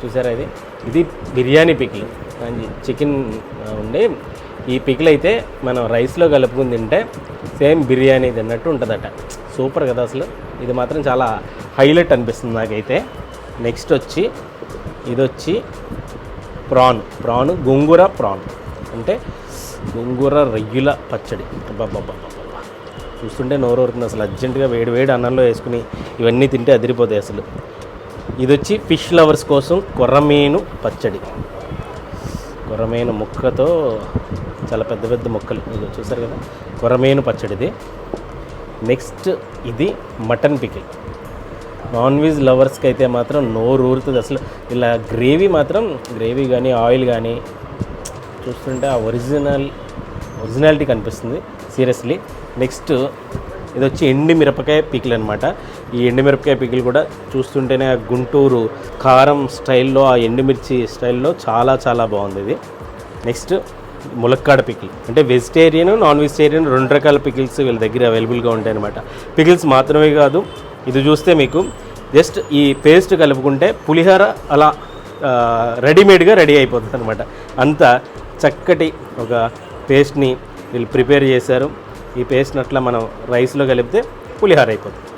చూసారా ఇది? ఇది బిర్యానీ పికిల్. చికెన్ ఉండి. ఈ పికిల్ అయితే మనం రైస్లో కలుపుకుని తింటే సేమ్ బిర్యానీ తిన్నట్టు ఉంటుందట. సూపర్ కదా అసలు. ఇది మాత్రం చాలా హైలైట్ అనిపిస్తుంది నాకైతే. నెక్స్ట్ వచ్చి ఇది వచ్చి ప్రాన్. ప్రాన్ గోంగూర ప్రాన్. అంటే గోంగూర రొయ్యల పచ్చడి. అబ్బబ్బబ్బబ్బబ్బా చూస్తుంటే నోరూరుతుంది అసలు. అర్జెంటుగా వేడి వేడి అన్నంలో వేసుకుని ఇవన్నీ తింటే అదిరిపోతాయి అసలు. ఇది వచ్చి ఫిష్ లవర్స్ కోసం కొర్రమీను పచ్చడి. కొర్రమీను ముక్కతో చాలా పెద్ద పెద్ద ముక్కలు. ఇది చూసారు కదా? కొర్రమీను పచ్చడిది. నెక్స్ట్ ఇది మటన్ పికిల్. నాన్ వెజ్ లవర్స్కి అయితే మాత్రం నోరు ఊరుతుంది. అసలు ఇలా గ్రేవీ మాత్రం గ్రేవీ కానీ ఆయిల్ కానీ చూస్తుంటే ఆ ఒరిజినల్ ఒరిజినాలిటీ కనిపిస్తుంది. సీరియస్లీ నెక్స్ట్ ఇది వచ్చి ఎండి మిరపకాయ పికిల్ అనమాట ఈ ఎండి మిరపకాయ పికిల్ కూడా చూస్తుంటేనే ఆ గుంటూరు కారం స్టైల్లో ఆ ఎండుమిర్చి స్టైల్లో చాలా చాలా బాగుంది ఇది. నెక్స్ట్ ములక్కాడ పికిల్. అంటే వెజిటేరియన్ నాన్ వెజిటేరియన్ రెండు రకాల పికిల్స్ వీళ్ళ దగ్గర అవైలబుల్గా ఉంటాయి అనమాట పికిల్స్ మాత్రమే కాదు ఇది చూస్తే మీకు జస్ట్ ఈ పేస్ట్ కలుపుకుంటే పులిహోర అలా రెడీమేడ్గా రెడీ అయిపోతుంది అనమాట అంత చక్కటి ఒక పేస్ట్ని వీళ్ళు ప్రిపేర్ చేశారు. ఈ పేస్ట్ని అట్లా మనం రైస్లో కలిపితే పులిహోర అయిపోతుంది.